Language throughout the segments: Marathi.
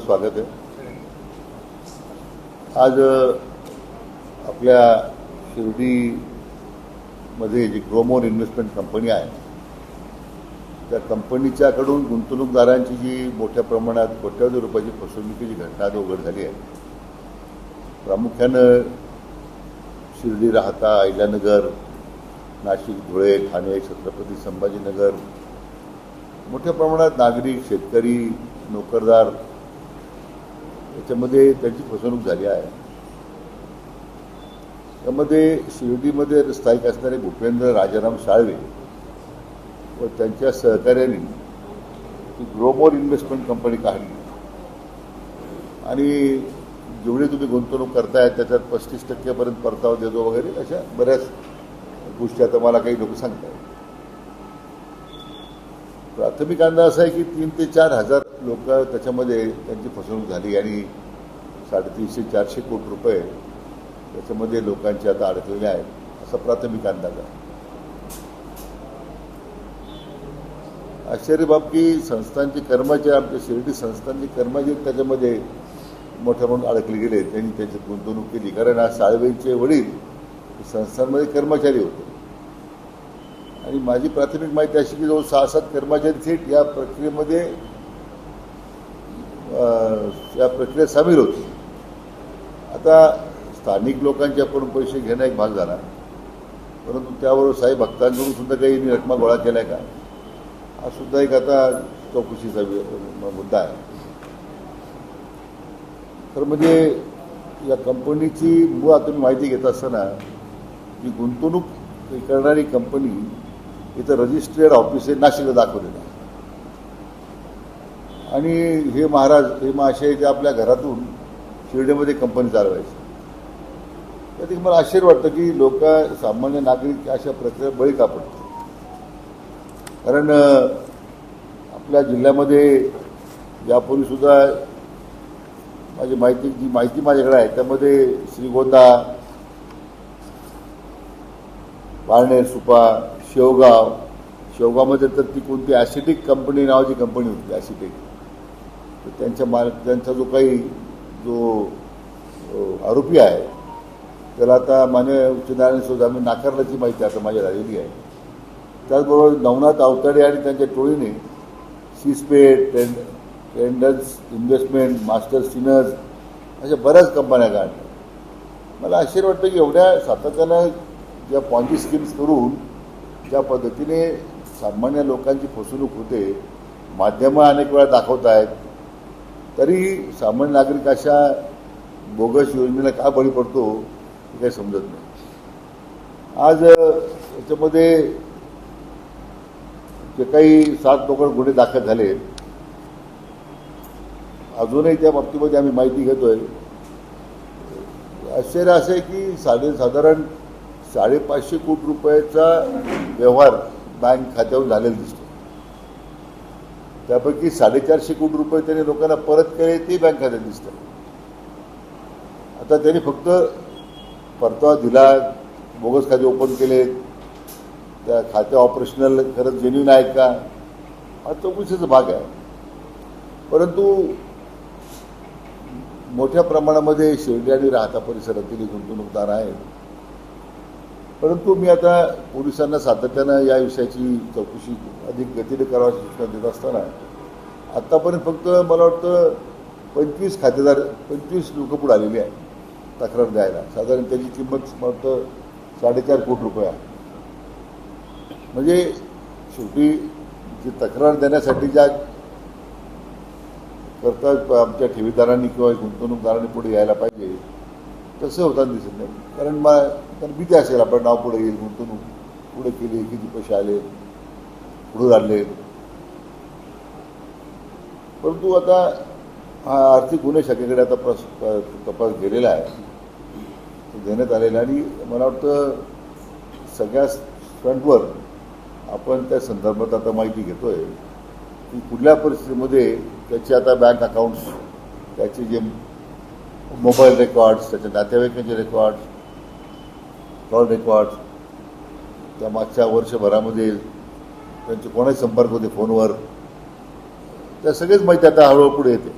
स्वागत आहे. आज आपल्या शिर्डीमध्ये जी क्रोमोन इन्व्हेस्टमेंट कंपनी आहे त्या कंपनीच्याकडून गुंतवणूकदारांची जी मोठ्या प्रमाणात कोट्यावधी रुपयाची फसवणुकीची घटना आज उघड झाली आहे. प्रामुख्यानं शिर्डी राहता अहिल्यानगर नाशिक धुळे ठाणे छत्रपती संभाजीनगर मोठ्या प्रमाणात नागरिक शेतकरी नोकरदार याच्यामध्ये त्यांची फसवणूक झाली आहे. त्यामध्ये शिर्डीमध्ये स्थायिक असणारे भूपेंद्र राजाराम साळवे व त्यांच्या सहकार्याने ती ग्रोमोर इन्व्हेस्टमेंट कंपनी काढली. आणि जेवढी तुम्ही गुंतवणूक करताय त्याच्यात पस्तीस टक्क्यापर्यंत परतावा देतो वगैरे अशा बऱ्याच गोष्टी आता मला काही लोक सांगतात प्राथमिक अंदाज असा आहे की तीन ते चार हजार लोक त्याच्यामध्ये त्यांची फसवणूक झाली आणि साडेतीनशे चारशे कोटी रुपये त्याच्यामध्ये लोकांचे आता अडकलेले आहेत असा प्राथमिक अंदाज आहे. आश्चर्य बाब की संस्थांचे कर्मचारी आमच्या शिर्डी संस्थांचे कर्मचारी त्याच्यामध्ये मोठ्या म्हणून अडकले गेले त्यांनी त्याची गुंतवणूक केली. कारण आज साळवेंचे वडील संस्थांमध्ये कर्मचारी होते. आणि माझी प्राथमिक माहिती अशी की जवळ सहा सात कर्मचारी थेट या प्रक्रियेमध्ये या प्रक्रियेत सामील होते. आता स्थानिक लोकांच्याकडून पैसे घेणं एक भाग झाला. परंतु त्याबरोबर साई भक्तांकडून सुद्धा काही रकमा गोळा केल्या का? हा सुद्धा एक आता चौकशीचा मुद्दा आहे. तर म्हणजे या कंपनीची मुळात तुम्ही माहिती घेत असताना की गुंतवणूक करणारी कंपनी इथं रजिस्ट्रेड ऑफिस आहे नाशिकला दाखवलेलं आहे. आणि हे महाराज हे महाशय ते आपल्या घरातून शिर्डीमध्ये कंपनी चालवायची. त्यात मला आश्चर्य वाटतं की लोक सामान्य नागरिक अशा प्रक्रिया बळी का पडतात? कारण आपल्या जिल्ह्यामध्ये यापूर्वीसुद्धा माझी माहिती जी माहिती माझ्याकडे आहे त्यामध्ये श्रीगोंदा पारनेर सुपा शेवगाव. शेवगावमध्ये तर ती कोणती ॲसिटिक कंपनी नावाची कंपनी होती ॲसिटिक तर त्यांच्या माल त्यांचा जो काही जो आरोपी आहे त्याला आता मान्य उच्च न्यायालयाने आम्ही नाकारल्याची माहिती आता माझ्या झालेली आहे. त्याचबरोबर नवनाथ अवताडे आणि त्यांच्या टोळीने सिस्पेट टेंड टेंडन्स इन्व्हेस्टमेंट मास्टर सिनर्स अशा बऱ्याच कंपन्या काढल्या. मला आश्चर्य वाटतं की एवढ्या सातत्यानं ज्या पॉन्जी स्कीम्स करून ज्या पद्धतीने सामान्य लोकांची फसवणूक होते माध्यमं अनेक वेळा दाखवत आहेत तरी सामान्य नागरिक अशा बोगस योजनेला का बळी पडतो हे काही समजत नाही. आज याच्यामध्ये जे काही सात लोक गुन्हे दाखल झाले अजूनही त्या बाबतीमध्ये आम्ही माहिती घेतोय. आश्चर्य असं आहे की साधे साधारण साडेपाचशे कोटी रुपयाचा व्यवहार बँक खात्यावर झालेला दिसतो. त्यापैकी साडेचारशे कोटी रुपये त्यांनी लोकांना परत केले ते बँक खात्यात दिसतं. आता त्यांनी फक्त परतावा दिला बोगस खाते ओपन केले त्या खाते ऑपरेशनल खरंच जेन्युन आहेत का? हा चौकशीचा भाग आहे. परंतु मोठ्या प्रमाणामध्ये शिर्डी आणि राहता परिसरातील गुंतवणूकदार आहेत परंतु मी आता पोलिसांना सातत्यानं या विषयाची चौकशी अधिक गतीने करावाची सूचना देत असताना आत्तापर्यंत फक्त मला वाटतं पंचवीस खातेदार पंचवीस लोक पुढे आलेली आहे तक्रार द्यायला. साधारण त्याची किंमत मला वाटतं साडेचार कोटी रुपये आहे. म्हणजे शेवटी जी तक्रार देण्यासाठी ज्या करता आमच्या ठेवीदारांनी किंवा गुंतवणूकदारांनी पुढे यायला पाहिजे तसं होताना दिसत नाही. कारण मला तर भीती असेल आपण नाव पुढे येईल गुंतवणूक पुढे केली किती पैसे आले पुढे आणले परंतु आता हा आर्थिक गुन्हे शाखेकडे आता प्रस तपास गेलेला आहे. तो देण्यात आलेला आणि मला वाटतं सगळ्या फ्रंटवर आपण त्या संदर्भात आता माहिती घेतोय की कुठल्या परिस्थितीमध्ये त्याचे आता बँक अकाउंट्स त्याचे जे मोबाईल रेकॉर्ड्स त्याच्या नातेवाईकांचे रेकॉर्ड्स कॉल रेकॉर्ड्स त्या मागच्या वर्षभरामध्ये त्यांचे कोणाही संपर्क होते फोनवर त्या सगळेच माहिती आता हळूहळू पुढे येते.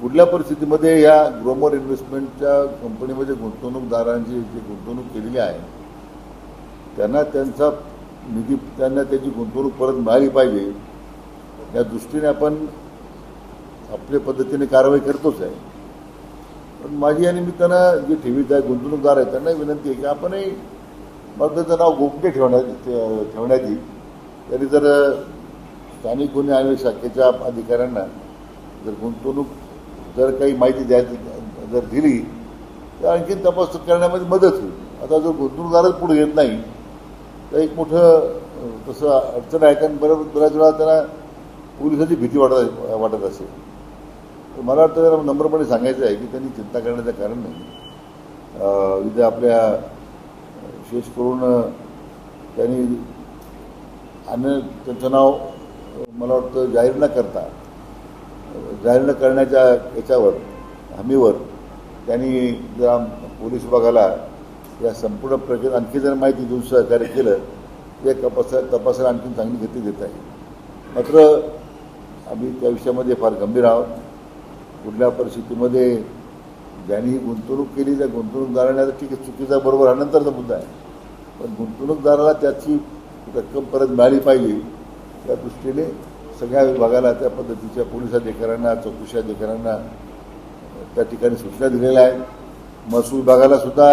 कुठल्या परिस्थितीमध्ये या ग्रोमर इन्व्हेस्टमेंटच्या कंपनीमध्ये गुंतवणूकदारांची जी गुंतवणूक केलेली आहे त्यांना त्यांचा निधी त्यांना त्याची गुंतवणूक परत मिळाली पाहिजे या दृष्टीने आपण आपल्या पद्धतीने कारवाई करतोच आहे. पण माझी या निमित्तानं जे ठेवीत आहे गुंतवणूकदार आहेत त्यांना विनंती आहे की आपणही मर्दाचं नाव गोपनीय ठेवण्यात ठे- ठेवण्यात येईल. तरी जर स्थानिक गुन्हे आणि शाखेच्या अधिकाऱ्यांना जर गुंतवणूक जर काही माहिती द्यायची जर दिली तर आणखी तपास करण्यामध्ये मदत होईल. आता जर गुंतवणूकदारच पुढे येत नाही तर एक मोठं तसं अडचण आहे. कारण बरं बऱ्याच वेळा त्यांना पोलिसाची भीती वाटत वाटत असेल. तर मला वाटतं जरा नम्रपणे सांगायचं आहे की त्यांनी चिंता करण्याचं कारण नाही. इथे आपल्या विशेष करून त्यांनी अन्य त्यांचं नाव मला वाटतं जाहीर न करता जाहीर न करण्याच्या याच्यावर हमीवर त्यांनी जर पोलीस विभागाला या संपूर्ण प्रक्रियेत आणखी जर माहिती देऊन सहकार्य केलं ते तपासा तपासाला आणखी चांगली गती देत आहे. मात्र आम्ही त्या विषयामध्ये फार गंभीर आहोत. कुठल्या परिस्थितीमध्ये ज्यांनी ही गुंतवणूक केली त्या गुंतवणूकदाराने आता ठीक आहे चुकीचा बरोबर हा नंतरचा मुद्दा आहे. पण गुंतवणूकदाराला त्याची रक्कम परत मिळाली पाहिजे त्या दृष्टीने सगळ्या विभागाला त्या पद्धतीच्या पोलीस अधिकाऱ्यांना चौकशी अधिकाऱ्यांना त्या ठिकाणी सूचना दिलेल्या आहेत. महसूल विभागाला सुद्धा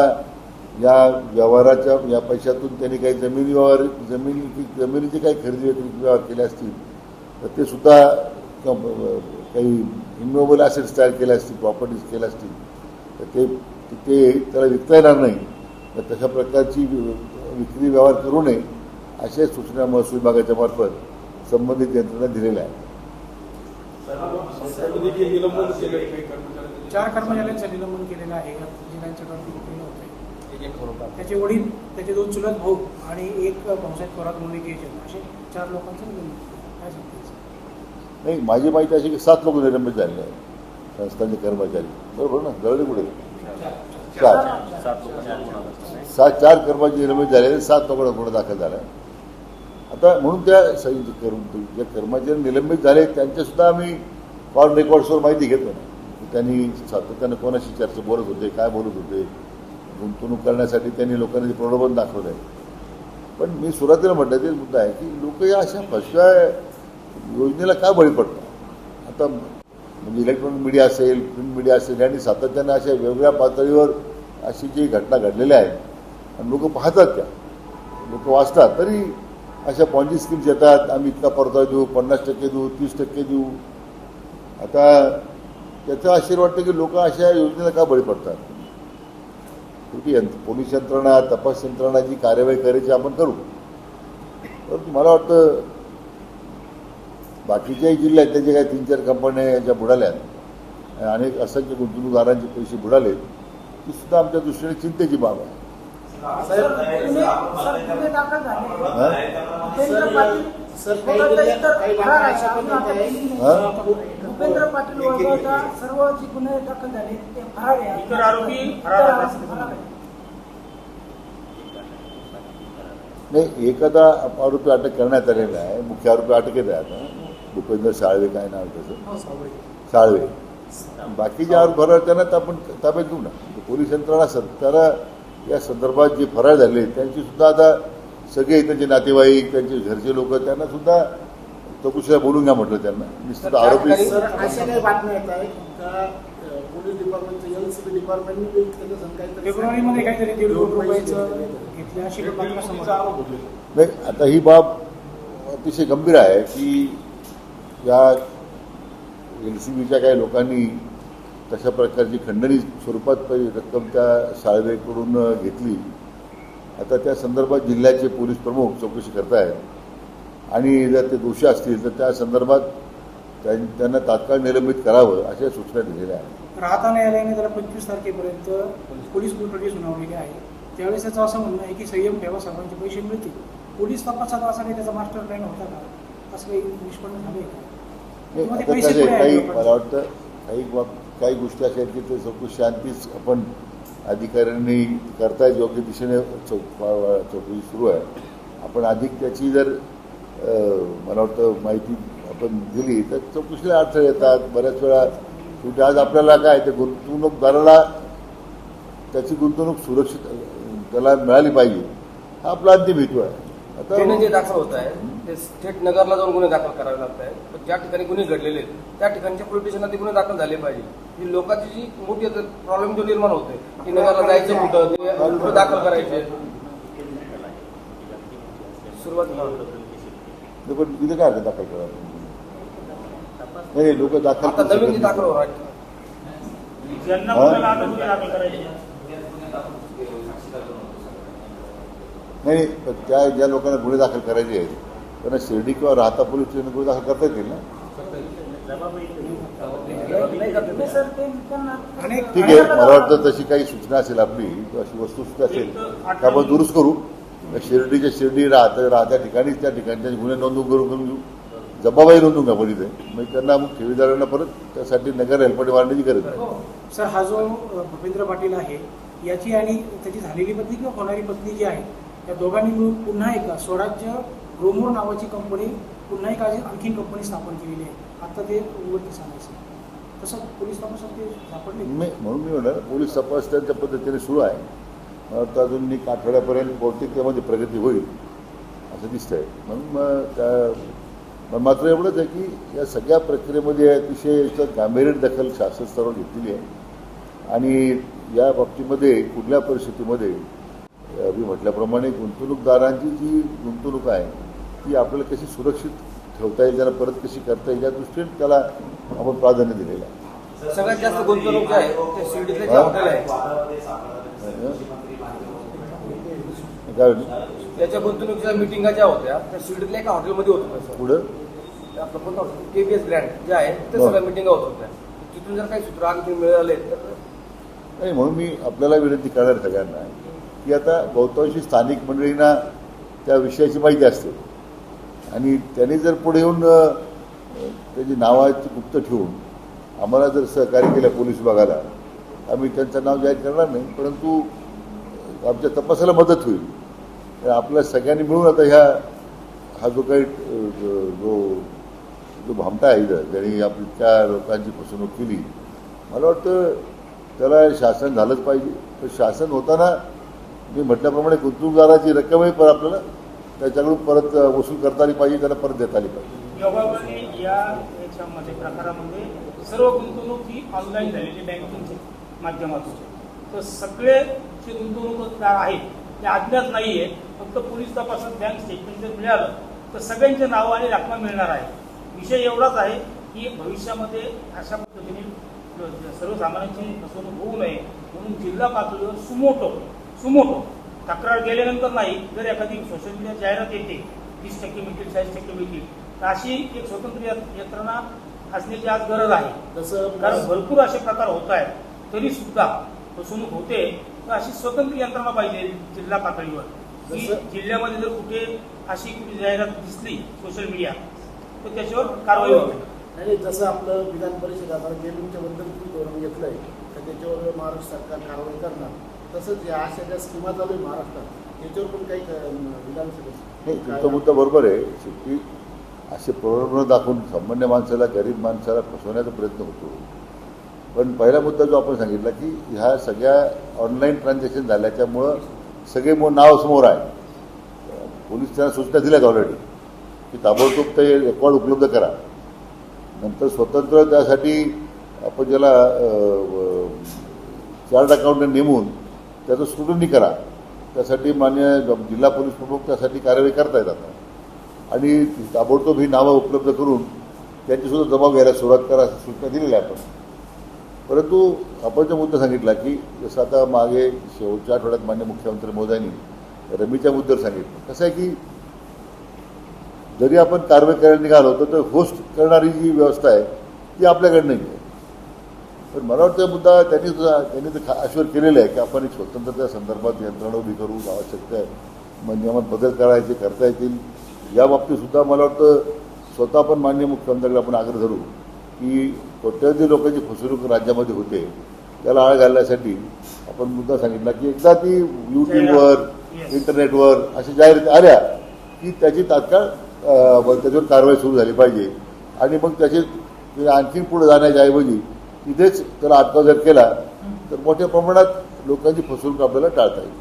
या व्यवहाराच्या या पैशातून त्यांनी काही जमिनी व्यवहार जमिनी जमिनीची काही खरेदी व्यवहार केले असतील तर ते सुद्धा कम- काही इन्युएबल ॲसेट्स तयार केले असतील प्रॉपर्टीज केल्या असतील तर ते ते त्याला विकता येणार नाही. तर तशा प्रकारची विक्री व्यवहार करू नये अशा सूचना महसूल विभागाच्या मार्फत संबंधित यंत्रणा दिलेल्या आहेत. चार कर्मचाऱ्यांचं निलंबन केलेलं आहे. त्याचे वडील त्याचे दोन चुलत भाऊ आणि एक भाऊसाहेब थोरात म्हणून एक एजंट असे चार लोकांचं निलंबन. काय नाही माझी माहिती अशी की सात लोक निलंबित झालेले आहेत. संस्थांचे कर्मचारी. बरोबर ना? जवळ कुठे? चार. सात चार कर्मचारी निलंबित झालेले सात लोकांना गुन्हा दाखल झाला आहे. आता म्हणून त्या ज्या जे कर्मचारी निलंबित झाले त्यांच्यासुद्धा आम्ही कॉल रेकॉर्ड्सवर माहिती घेतो ना त्यांनी सातत्यानं कोणाशी चर्चा बोलत होते काय बोलत होते? गुंतवणूक करण्यासाठी त्यांनी लोकांनी प्रलोभन दाखवलं आहे पण मी सुरुवातीला म्हटलं ते मुद्दा आहे की लोक या अशा फसव्या योजनेला का बळी पडतात आता म्हणजे इलेक्ट्रॉनिक मीडिया असेल प्रिंट मीडिया असेल यांनी सातत्यानं अशा वेगवेगळ्या पातळीवर अशी जी घटना घडलेल्या आहेत आणि लोक पाहतात त्या. लोक वाचतात तरी अशा पॉन्जी स्कीम्स येतात आम्ही इतका परतावा देऊ पन्नास टक्के देऊ तीस टक्के देऊ. आता त्याचं आश्चर्य वाटतं की लोक अशा योजनेला का बळी पडतात? शेवटी यंत्र पोलीस यंत्रणा तपास यंत्रणा जी कार्यवाही करायची आपण करू. परंतु मला वाटतं बाकीच्याही जिल्ह्यात त्याचे काही तीन चार कंपन्या ज्या बुडाल्यात. अनेक असंख्य गुंतवणूकदारांचे पैसे बुडाले ती सुद्धा आमच्या दृष्टीने चिंतेची बाब आहे. पाटील वगळता सर्व जे गुन्हे दाखल झाले ते फरार इतर आरोपी आहे. नाही एखादा आरोपी अटक करण्यात आलेला आहे. मुख्य आरोपी अटकेत आहे आता भूपेंद्र साळवे काय नाव त्याचं? साळवे. बाकीचे आरोप फरार त्यांना तर आपण ताब्यात घेऊ ना. पोलीस यंत्रणा सत्तारा या संदर्भात जे फरार झाले त्यांची सुद्धा आता सगळे त्यांचे नातेवाईक त्यांचे घरचे लोक त्यांना सुद्धा चौकशीला बोलून घ्या म्हटलं त्यांना. निश्चित आरोपी नाही आता ही बाब अतिशय गंभीर आहे की या एल सी बीच्या काही लोकांनी तशा प्रकारची खंडणी स्वरूपात रक्कम त्या साळवेकडून घेतली. आता त्या संदर्भात जिल्ह्याचे पोलीस प्रमुख चौकशी करतायत. आणि जर ते दोषी असतील तर त्या संदर्भात त्यां- त्यांना तात्काळ निलंबित करावं अशा सूचना दिलेल्या आहेत. राहता न्यायालयाने त्याला पंचवीस तारखेपर्यंत पोलीस कोठडी सुनावलेली आहे. त्यावेळेस त्याचं असं म्हणणं आहे की संयम ठेवा सर्वांचे पैसे मिळतील. पोलीस तपासात असा काही त्याचा मास्टर प्लॅन होता का? असं काही निष्पन्न झाले का? आता कसं आहे, काही? मला वाटतं काही काही गोष्टी अशा आहेत की ते चौकशी शांतीच आपण अधिकाऱ्यांनी करतायत योग्य दिशेने चौक चौकशी सुरू आहे. आपण अधिक त्याची जर मला वाटतं माहिती आपण दिली तर चौकशीला अडथळे येतात. बऱ्याच वेळा शेवटी आज आपल्याला काय ते गुंतवणूकदाराला त्याची गुंतवणूक सुरक्षित त्याला मिळाली पाहिजे. हा आपला अंतिम हेतू आहे. गुन्हे जे दाखल होत आहे ते स्टेट नगरला जाऊन गुन्हे दाखल करावे लागत आहे पण ज्या ठिकाणी गुन्हे घडलेले आहेत त्या ठिकाणच्या पोलीस स्टेशनला ते गुन्हे दाखल झाले पाहिजे. ही लोकांची जी मोठी प्रॉब्लेम जो निर्माण होतोय की नगरला जायचं कुठं ते गुन्हे दाखल करायचे तिथे काय दाखल करा नाही लोक दाखल आता नवीन दाखल. होणार. ज्यांना दाखल करायचे. नाही त्या ज्या लोकांना गुन्हे दाखल करायचे आहेत त्यांना शिर्डी किंवा राहता पोलीस स्टेशन गुन्हे दाखल करता येतील ना? ठीक आहे मला वाटतं तशी काही सूचना असेल आपली किंवा अशी वस्तुस्थिती असेल तर आपण दुरुस्त करू. शिर्डीच्या शिर्डी राहत राहत्या ठिकाणीच त्या ठिकाणच्या गुन्हे नोंदवून करून करून घेऊ. जबाबाई नोंदवून घ्या पण इथे मग त्यांना मग ठेवीदारांना परत त्यासाठी नगर हेल्पटी वाढण्याची गरज आहे. हो, सर हा जो भूपेंद्र पाटील आहे याची आणि त्याची झालेली पत्नी किंवा होणारी पत्नी जी आहे या दोघांनी मिळून पुन्हा एकदा स्वराज्य ग्रोमोर नावाची कंपनी पुन्हा एक आणखी कंपनी स्थापन केलेली आहे. आता ते उघडकीस सांगायचं. तसं पोलीस तपासात ते सापडले. म्हणून मी म्हणलं पोलीस तपास त्यांच्या पद्धतीने सुरू आहे. तर अजून एक आठवड्यापर्यंत बहुतेक त्यामध्ये प्रगती होईल असं दिसतंय. म्हणून मग त्या मात्र एवढंच आहे की या सगळ्या प्रक्रियेमध्ये अतिशय गांभीर्य दखल शासन स्तरावर घेतलेली आहे. आणि या बाबतीमध्ये कुठल्या परिस्थितीमध्ये मी म्हटल्याप्रमाणे गुंतवणूकदारांची जी गुंतवणूक आहे ती आपल्याला कशी सुरक्षित ठेवता येईल त्याला परत कशी करता येईल या दृष्टीने त्याला आपण प्राधान्य दिलेलं आहे. सगळ्यात जास्त गुंतवणूक आहे. काय? त्याच्या गुंतवणुकीच्या मिटिंगा ज्या होत्या त्या शिर्डीतल्या एका हॉटेलमध्ये होत पुढं? आपलं कोणतं केबीएस जे आहे ते. सगळ्या मिटिंगा होत होत्या. तिथून जर काही सूत्र आणखी मिळाले तर नाही म्हणून मी आपल्याला विनंती करणार सगळ्यांना. ती आता बहुतांशी स्थानिक मंडळींना त्या विषयाची माहिती असते. आणि त्यांनी जर पुढे येऊन त्याची नावाची गुप्त ठेवून आम्हाला जर सहकार्य केलं पोलीस विभागाला आम्ही त्यांचं नाव जाहीर करणार नाही परंतु आमच्या तपासाला मदत होईल. तर आपल्या सगळ्यांनी मिळून आता ह्या हा जो काही जो जो भामटा आहे ज्यांनी आपली त्या लोकांची फसवणूक केली मला वाटतं त्याला शासन झालंच पाहिजे. तर शासन होताना मी म्हटल्याप्रमाणे गुंतवणूकदाराची रक्कमही परत आपल्याला त्याच्याकडून परत वसूल करता आली पाहिजे त्याला परत देता आली पाहिजे या याच्यामध्ये प्रकारामध्ये सर्व गुंतवणूक ही ऑनलाईन झालेली बँकिंगच्या माध्यमातून. तर सगळे जे गुंतवणूकदार आहेत ते अज्ञात नाही आहेत फक्त पोलीस तपासात बँक स्टेटमेंट जर मिळालं तर सगळ्यांचे नावं आणि रक्कम मिळणार आहे. विषय एवढाच आहे की भविष्यामध्ये अशा पद्धतीने सर्वसामान्यांची फसवणूक होऊ नये म्हणून जिल्हा पातळीवर सुमोटो सुमोटो तक्रार गेल्यानंतर नाही जर एखादी सोशल मीडिया जाहिरात येते तीस टक्के मिळतील चाळीस टक्के मिळतील तर अशी एक स्वतंत्र यंत- यंत्रणा असण्याची आज गरज आहे. जसं कारण भरपूर असे प्रकार होत आहेत तरी सुद्धा फसवणूक होते तर अशी स्वतंत्र यंत्रणा पाहिजे जिल्हा पातळीवर. जिल्ह्यामध्ये जर कुठे अशी कुठे जाहिरात दिसली सोशल मीडिया तर त्याच्यावर कारवाई होते. आणि जसं आपलं विधान परिषद आता गेमिंगच्या बद्दल तुम्ही धोरण घेतलंय तर त्याच्यावर महाराष्ट्र सरकार कारवाई करणार. तसंच या अशा ज्या स्कीमा चालू आहे महाराष्ट्रात त्याच्यावर पण काही नाही तुमचा मुद्दा बरोबर आहे. शेवटी असे प्रलोभन दाखवून सामान्य माणसाला गरीब माणसाला फसवण्याचा प्रयत्न होतो. पण पहिला मुद्दा जो आपण सांगितला की ह्या सगळ्या ऑनलाईन ट्रान्झॅक्शन झाल्याच्यामुळं सगळे मग नाव समोर आहे. पोलीस त्यांना सूचना दिल्यात ऑलरेडी की ताबडतोब ते रेकॉर्ड उपलब्ध करा. नंतर स्वतंत्र त्यासाठी आपण ज्याला चार्ट अकाउंटंट नेमून त्याचं स्क्रुटनी करा. त्यासाठी मान्य जिल्हा पोलीस प्रमुख त्यासाठी कारवाई करता येतात आणि ताबडतोब ही नावं उपलब्ध करून त्यांचीसुद्धा जबाब घ्यायला सुरुवात करा सूचना दिलेल्या आपण. परंतु आपण जो मुद्दा सांगितला की जसं आता मागे शेवटच्या आठवड्यात मान्य मुख्यमंत्री मोदयांनी रमीच्या मुद्द्यावर सांगितलं. कसं आहे की जरी आपण कारवाई करायला निघालो तर होस्ट करणारी जी व्यवस्था आहे ती आपल्याकडे नाही आहे पण मला वाटतं मुद्दा त्यांनी सुद्धा त्यांनी तर खा- आश्वर केलेलं आहे की आपण एक स्वतंत्र त्या संदर्भात यंत्रणा उभी करू आवश्यकता आहे. मग नियमात बदल करायचे करता येतील. या बाबतीत सुद्धा मला वाटतं स्वतः पण मान्य मुख्यमंत्र्याकडे आपण आग्रह धरू की कोट्यावधी लोकांची फसवणूक राज्यामध्ये होते. त्याला आळ घालण्यासाठी आपण मुद्दा सांगितला की एकदा ती यूट्यूबवर. इंटरनेटवर अशा जाहिराती आल्या की त्याची तात्काळ त्याच्यावर कारवाई सुरू झाली पाहिजे. आणि मग त्याचे ते आणखीन पुढे जाण्याच्या ऐवजी तिथेच त्याला अटकाव जर केला तर मोठ्या प्रमाणात लोकांची फसवणूक आपल्याला टाळता येईल.